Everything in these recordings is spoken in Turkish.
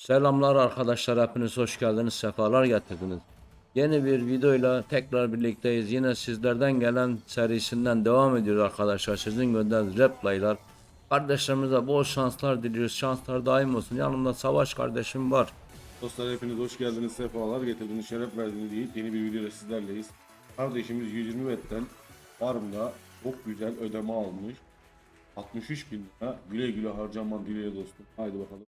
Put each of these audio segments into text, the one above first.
Selamlar arkadaşlar hepiniz hoş geldiniz sefalar getirdiniz. Yeni bir videoyla tekrar birlikteyiz. Yine sizlerden gelen serisinden devam ediyor arkadaşlar. Sizin gönderdiğiniz replaylar. Kardeşlerimize bol şanslar diliyoruz. Şanslar daim olsun. Yanımda Savaş kardeşim var. Dostlar hepiniz hoş geldiniz, sefalar getirdiniz, şeref verdiniz deyip yeni bir videoda sizlerleyiz. Kardeşimiz 120 metten farmda çok güzel ödeme almış. 63 bin lira güle güle harcaman dileğe dostum. Haydi bakalım.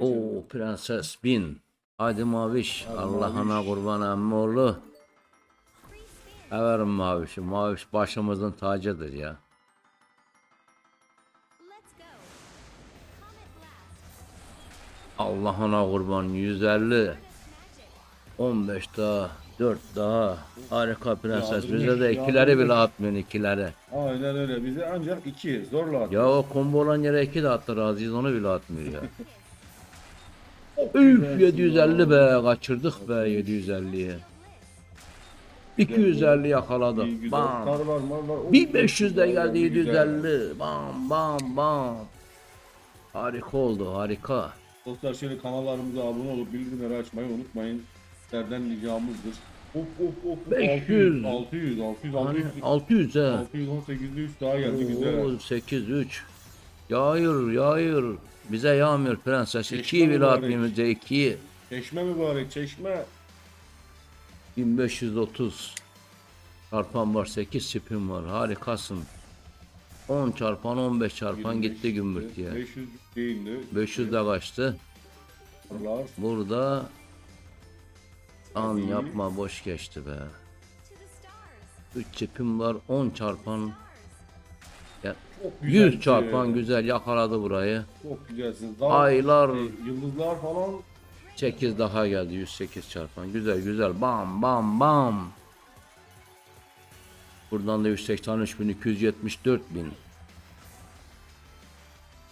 Oo Prenses Bin. Hadi Maviş. Allah'ına kurban emmoğlu. Severim Maviş'i. Maviş başımızın tacıdır ya. Allah'ına kurban 150. 15 daha 4 daha harika prenses Yağdırmış, bize de ikileri yağdırmış. bile atmıyor ikileri Aynen öyle. Bize ancak 2 zorla ya atıyor. o combo olan yere iki de attı Raziz onu bile atmıyor ya Üf 750 be kaçırdık be 750'ye 250 yakaladık bam Kar var, mar var. Oo, 1500 de geldi güzel. 750 bam bam bam harika oldu harika Dostlar şöyle kanallarımıza abone olup bildirimleri açmayı unutmayın. Sizlerden ricamızdır. Of of of. 500. 600 600 hani 600 600 he 618'de 3 daha geldi güzel. Oo, 8 3. Yağıyor, yağıyor. Bize yağmıyor prenses. Çeşme 2'yi bile mübarek. atmıyor bize 2'yi. Çeşme mübarek çeşme. 1530. Çarpan var 8 çipim var. Harikasın. 10 çarpan 15 çarpan 25 gitti gümbürtüye. 500 değildi. 500 de kaçtı. Burada an yapma boş geçti be. To the stars. 3 çipim var 10 çarpan Çok güzel. 100 çarpan güzel yakaladı burayı. Çok güzelsin. Daha Aylar şey, yıldızlar falan 8 daha geldi 108 çarpan. Güzel güzel. Bam bam bam. Buradan da 183 bin 274 bin.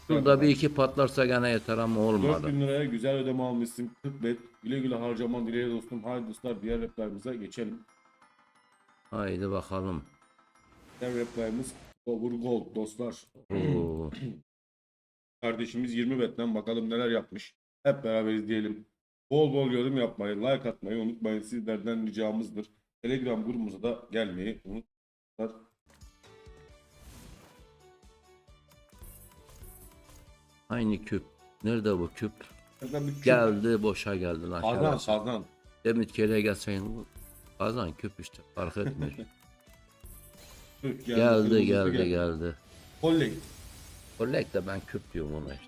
Şurada bir iki patlarsa gene yeter ama olmadı. 4000 liraya güzel ödeme almışsın. 40 bet. Güle güle harcaman dileğe dostum. Haydi dostlar diğer replerimize geçelim. Haydi bakalım. Diğer replerimiz Over Gold dostlar. Oo. Kardeşimiz 20 betten bakalım neler yapmış. Hep beraber izleyelim. Bol bol yorum yapmayı, like atmayı unutmayın. Sizlerden ricamızdır. Telegram grubumuza da gelmeyi unutmayın. Aynı küp. Nerede bu küp? Küp- Geldi boşa geldi lan. Kazan kazan. Demit kere gelsen kazan küp işte fark etmiyor. Geldi kırmızısı geldi geldi. Collect. Collect de ben küp diyorum ona işte.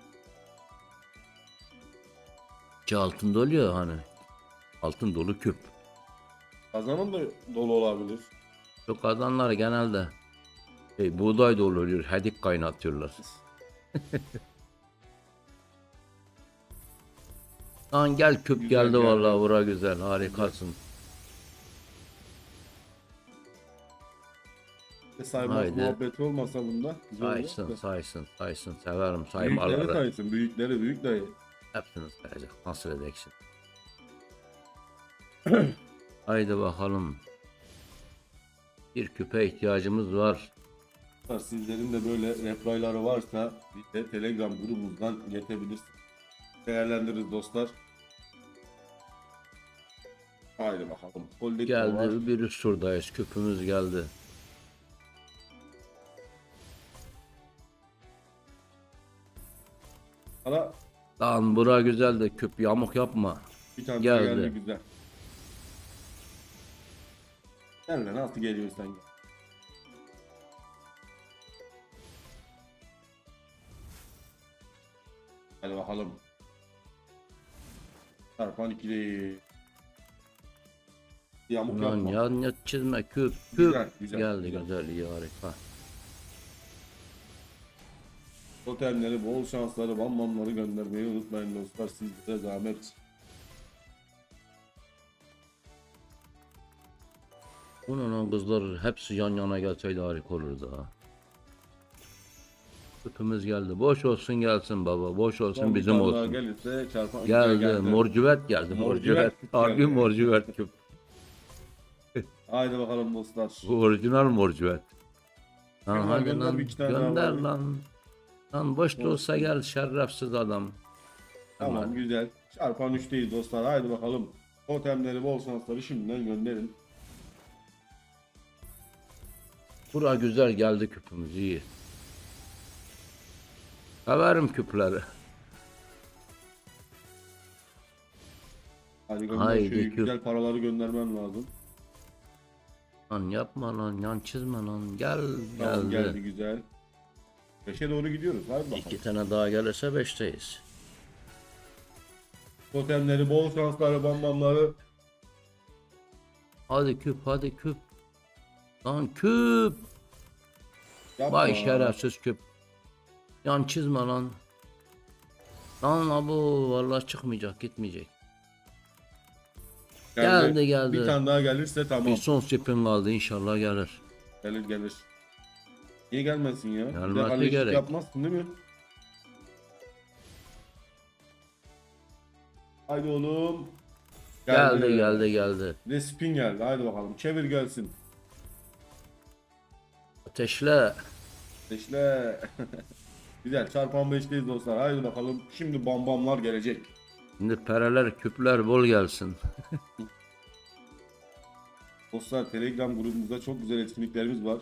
İçi altın dolu ya hani. Altın dolu küp. Kazanın da dolu olabilir. Şu kazanlar genelde şey, buğday dolu oluyor. Hedik kaynatıyorlar. Lan gel küp Güzel geldi geldi. vallahi bura güzel harikasın. E, saymak Haydi. muhabbeti olmasa bunda. güzel olur Saysın da. saysın saysın severim Büyükleri saymaları. saysın. Büyükleri büyük dayı. Hepsini sayacak. Nasıl edeceksin? Haydi bakalım. Bir küpe ihtiyacımız var. Sizlerin de böyle reprayları varsa bir de Telegram grubumuzdan iletebilirsiniz. Değerlendiririz dostlar. Haydi bakalım. Kollik de var. Geldi bir üst turdayız. Küpümüz geldi. Lan bura güzel de küp yamuk yapma. bir tane Geldi. geldi. güzel. Gel lan nasıl geliyorsan gel. Hadi bakalım. Çarpan ikili. Yamuk Lan yapma. yan yat çizme küp. Küp. Güzel, güzel, geldi güzel. güzel iyi harika. Totemleri, bol şansları, bambamları göndermeyi unutmayın dostlar. Sizlere zahmet. Bunun kızlar hepsi yan yana gelseydi harika olurdu ha. Küpümüz geldi. Boş olsun gelsin baba. Boş olsun Son bizim olsun. Gelirse çarpan Geldi. Morcüvet geldi. Morcüvet. Harbi geldi. morcüvet küp. Haydi bakalım dostlar. Bu orijinal morcüvet. Lan Gönder, hadi gönder lan gönder lan. Lan boş da olsa gel şerefsiz adam. Tamam Hemen. güzel. Çarpan 3'teyiz dostlar. Haydi bakalım. Totemleri bol şansları şimdiden gönderin. Bura güzel geldi küpümüz iyi. Severim küpleri. Hadi gönder Haydi şöyle küp. güzel paraları göndermem lazım. Lan yapma lan yan çizme lan gel Tamam geldi. geldi güzel. 5'e doğru gidiyoruz. Haydi bakalım. İki tane daha gelirse beşteyiz. Totemleri bol şansları bambamları. Hadi küp hadi küp. Lan küp. Yapma. Vay şerefsiz küp. Yan çizme lan. Lan abu vallahi çıkmayacak gitmeyecek. Geldi, geldi. Bir tane daha gelirse tamam. Bir son spin kaldı inşallah gelir. Gelir gelir. Niye gelmesin ya? Bir de kalecilik gerek. yapmazsın değil mi? Haydi oğlum. Geldi geldi geldi. Bir de spin geldi. Haydi bakalım. Çevir gelsin. Ateşle. İşte. Güzel. Çarpan 5'teyiz dostlar. Haydi bakalım. Şimdi bambamlar gelecek. Şimdi pereler küpler bol gelsin. Dostlar Telegram grubumuzda çok güzel etkinliklerimiz var.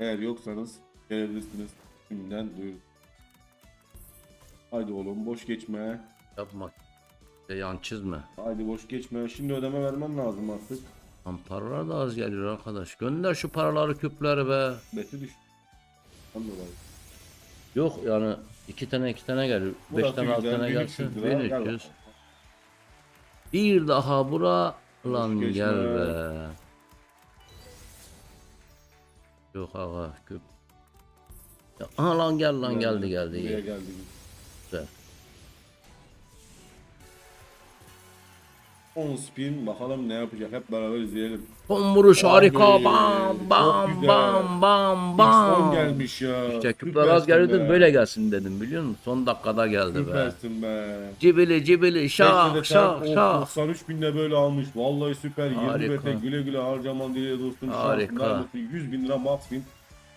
Eğer yoksanız gelebilirsiniz. Şimdiden duyurun. Haydi oğlum boş geçme. Yapma. E, yan çizme. Haydi boş geçme. Şimdi ödeme vermem lazım artık. Lan paralar da az geliyor arkadaş. Gönder şu paraları küpleri be. Beti düş. Yok yani iki tane iki tane geliyor. Beş Burası tane altı güzel, tane 1300 gelsin. lira. Gel 1300. bakalım. Bir daha bura. Lan geçme. gel be. Yok ağa küp. Ya, aha lan gel lan geldi geldi. Buraya iyi. geldi. Güzel. 10 spin bakalım ne yapacak hep beraber izleyelim. Son vuruş harika. Abi, Bam çok bam güzel. bam bam X10 bam. gelmiş ya. İşte küpler az Süpersin geldi be. böyle gelsin dedim biliyor musun? Son dakikada geldi be. Süpersin be. Cibili cibili şak sen- şak. 93 binde böyle almış. Vallahi süper. 20 Harika. bete güle güle harcaman diye dostum. Harika. Şansın olsun. 100 bin lira max bin.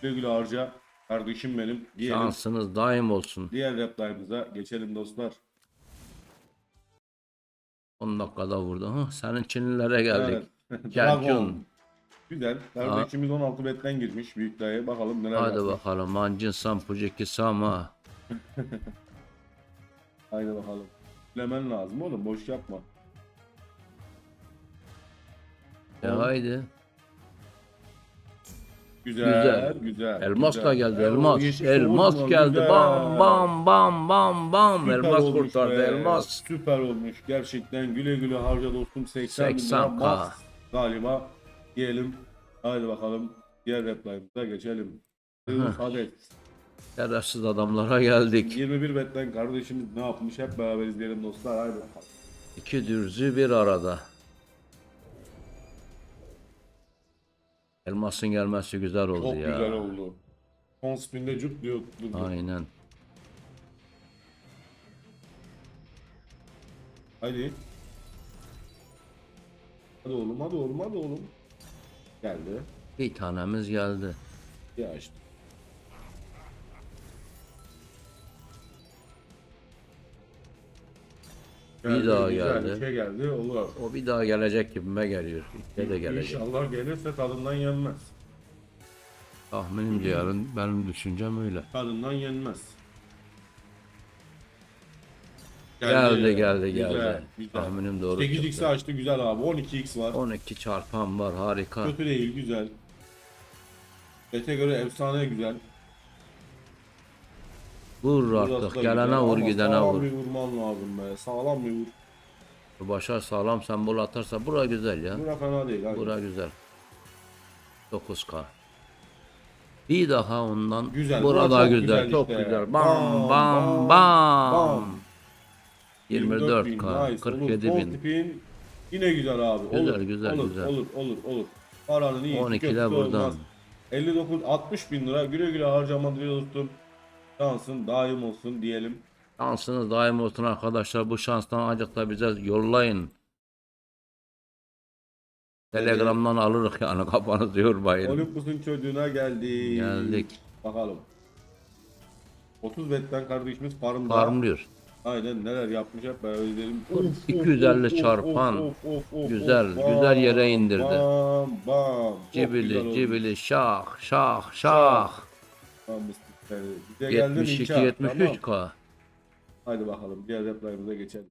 Güle güle harca. Kardeşim benim. Diyelim. Şansınız daim olsun. Diğer replayımıza geçelim dostlar. 10 dakikada vurdu. Hah, senin Çinlilere geldik. Evet. Dragon. Güzel. Kardeşimiz 16 betten girmiş büyük dayı. Bakalım neler Hadi yapmış. bakalım. Mancın sam puciki sama. Haydi bakalım. Bilemen lazım oğlum boş yapma. E haydi. Güzel, Güzel. güzel. Elmas güzel. da geldi. Elmas. yetmiş Elmas geldi. Güzel. Bam bam bam bam bam. Süper Elmas kurtardı. be. Elmas. Süper olmuş. Gerçekten güle güle harca dostum. 80 bin lira 80K. max galiba. Diyelim. Haydi bakalım. Diğer replayımıza geçelim. Adet. Şerefsiz adamlara geldik. 21 betten kardeşimiz ne yapmış hep beraber izleyelim dostlar. Haydi bakalım. İki dürzü bir arada. Elmasın gelmesi güzel oldu Çok ya. güzel oldu. Son spinde cuk diyor. Aynen. Hadi. Hadi oğlum hadi oğlum hadi oğlum. Geldi. Bir tanemiz geldi. Ya işte. Bir daha güzel, geldi. Şey geldi olur. O bir daha gelecek gibime geliyor. İşte de gelecek. İnşallah gelirse tadından yenmez. Tahminimce yarın benim düşüncem öyle. Tadından yenmez. Geldi geldi Güzel, geldi. güzel. Tahminim doğru 8x çıktı. açtı güzel abi. 12x var. 12 çarpan var harika. Kötü değil güzel. Bete göre efsane güzel. Vur artık da gelene vur gidene sağlam vur. bir vurman lazım be. Sağlam bir vur. Başar sağlam sembol atarsa bura güzel ya. Bura fena değil. Hadi. Bura güzel. 9K. Bir daha ondan. Güzel, bura çok güzel, güzel çok işte. güzel. Bam, Bam bam, bam bam. bam. 24K, nice. 47 olur. bin. Tipin yine güzel abi. Güzel, olur, güzel, olur, güzel. Olur, olur, olur. Paranın iyi. 12 kötüsü de buradan. olmaz. 59, 60 bin lira güle güle harcama diyor dostum. Şansın daim olsun diyelim. Şansınız daim olsun arkadaşlar. Bu şanstan acık da bize yollayın. Telegram'dan alırız yani kafanızı yormayın. Olympus'un çocuğuna geldi. Geldik. Bakalım. 30 betten kardeşimiz farmda. Farmlıyor. Aynen neler yapmış hep beraber izleyelim. 250 çarpan. Güzel, güzel yere indirdi. Bam bam. Cibili cibili şah şah şah. Tamam, mıstık. Bize geldi mi 72 İlker? 73 Tamam. k. Hadi bakalım diğer replayımıza geçelim.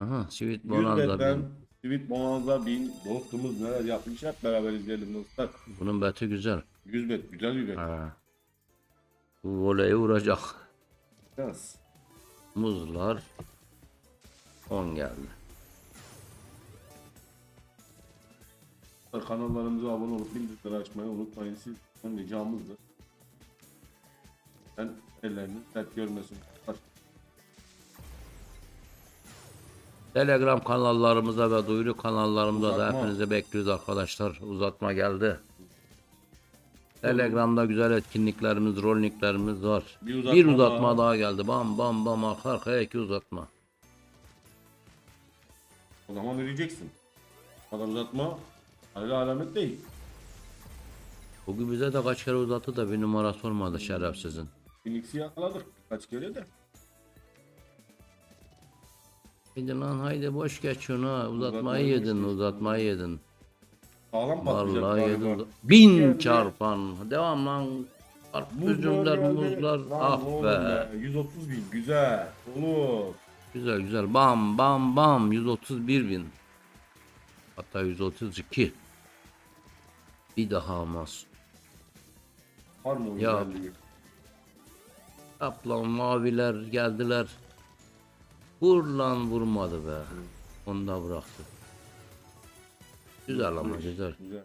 Aha Sweet 100 Bonanza betten bin. Sweet Bonanza 1000 dostumuz neler yapmış hep beraber izleyelim dostlar. Bunun beti güzel. 100 bet güzel bir bet. Ha. Bu voleyi vuracak. Yalnız. Muzlar 10 geldi. Kanallarımıza abone olup bildirimleri açmayı unutmayın. Siz ricamızdır. Ben elleriniz dert görmesin. Telegram kanallarımıza ve duyuru kanallarımıza da Uzatma. hepinizi bekliyoruz arkadaşlar. Uzatma geldi. Telegram'da güzel etkinliklerimiz, rolniklerimiz var. Bir uzatma daha. geldi. Bam bam bam arka arkaya iki uzatma. O zaman ne diyeceksin? Bu kadar uzatma hayır alamet değil. Bugün bize de kaç kere uzattı da bir numarası olmadı şerefsizin. Phoenix'i yakaladık kaç kere de. Haydi lan haydi boş geç şunu. ha. Uzatmayı Uzatmayı yedin, uzatmayı yedin. Sağlam patlayacak Vallahi galiba. yedin. Bin Geldi. çarpan. Devam lan. Muzlar Üzümler, geldi. muzlar. Lan Ah oğlum be. 130 bin güzel. Olur. Güzel güzel. Bam bam bam. 131 bin. Hatta 132. Bir daha mas. Var mı Ya. güzelliği? Kaplan maviler geldiler. Vur lan vurmadı be. Onu da bıraktı. Güzel ama güzel. Güzel.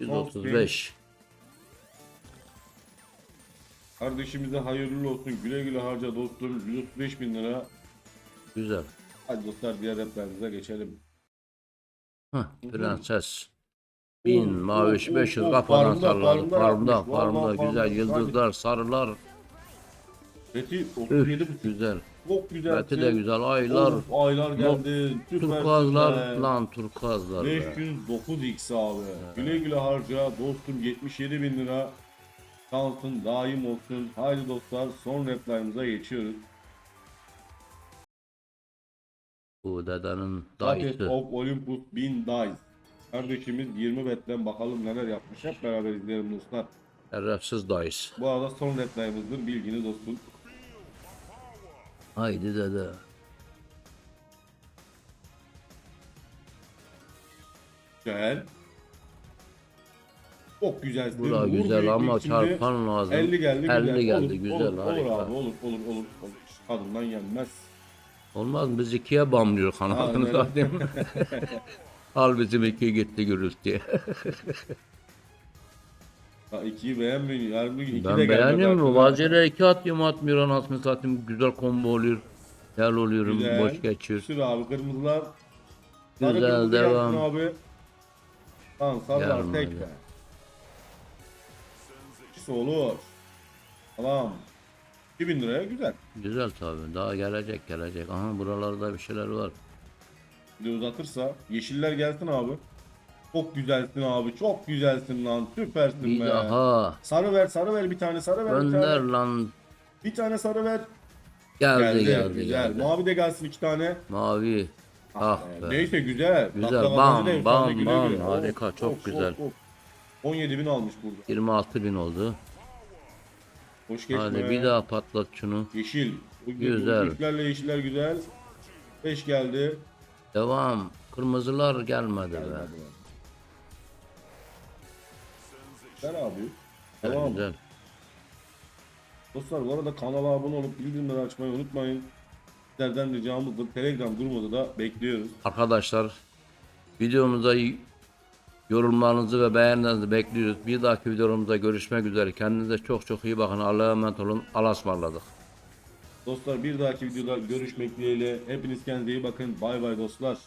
135. Kardeşimize hayırlı olsun. Güle güle harca dostum. 135 bin lira. Güzel. Hadi dostlar diğer replerimize geçelim. Hah, prenses. Bin, maviş, of, 500 of, kafadan farmda, salladı. farmda Farmda, yapmış, farmda, vallahi güzel yıldızlar, sarılar. Beti 37 Üf, güzel. Çok güzel. Beti de güzel, aylar. Of, aylar geldi. Süper Turkuazlar, lan turkuazlar be. 509 x abi. Güle güle harca dostum 77 bin lira. Şansın daim olsun. Haydi dostlar son replayımıza geçiyoruz. Bu dedenin dayısı. of Olympus 1000 Dice. Kardeşimiz 20 betten bakalım neler yapmış. Hep beraber izleyelim dostlar. Şerefsiz dayısı. Bu arada son replayımızdır. Bilginiz olsun. Haydi dede. Güzel. Çok güzelsin. Bu da güzel ama çarpan lazım. 50 geldi. 50 güzel. geldi, olur, güzel, olur, harika. Olur abi olur olur olur. olur. Kadından yenmez. Olmaz mı? Biz ikiye bamlıyor kanalını zaten. Al bizim iki gitti gürültüye. Ha, ikiyi beğenmiyor. Yarın bir gün iki de ben gelmedi beğeniyorum. aklına. Vaziyere iki atıyorum atmıyor anasını satayım. Güzel combo oluyor. Gel oluyorum. Güzel. Boş geçiyor. Sür abi kırmızılar. Sarı Güzel, kırmızı devam. abi. Tamam Yarın tek öyle. be. İkisi olur. Tamam. 2000 liraya güzel. Güzel tabii. Daha gelecek gelecek. Aha buralarda bir şeyler var. Bir de uzatırsa yeşiller gelsin abi. Çok güzelsin abi. Çok güzelsin lan. Süpersin Bir be. daha. Sarı ver, sarı ver bir tane, sarı ver bir Gönder tane. lan. Bir tane sarı ver. Geldi Geldi, geldi güzel. Mavi de gelsin iki tane. Mavi. Ah Ee, be. Neyse güzel. Güzel, bam, da bam, güle bam. güle. Harika, çok güzel. 17 bin almış burada. 26 bin oldu. Hoş geçme. Hadi bir daha patlat şunu. Yeşil. Bu- bu Güzel. Türklerle yeşiller güzel. 5 geldi. Devam. Kırmızılar gelmedi be. Güzel abi. Güzel, Tamam. güzel. Dostlar bu arada kanala abone olup bildirimleri açmayı unutmayın. Sizlerden ricamızdır. Telegram grubumuzu da bekliyoruz. Arkadaşlar videomuza yorumlarınızı ve beğenilerinizi bekliyoruz. Bir dahaki videomuzda görüşmek üzere. Kendinize çok çok iyi bakın. Allah'a emanet olun. Allah'a ısmarladık. Dostlar bir dahaki videoda görüşmek dileğiyle. Hepiniz kendinize iyi bakın. Bay bay dostlar.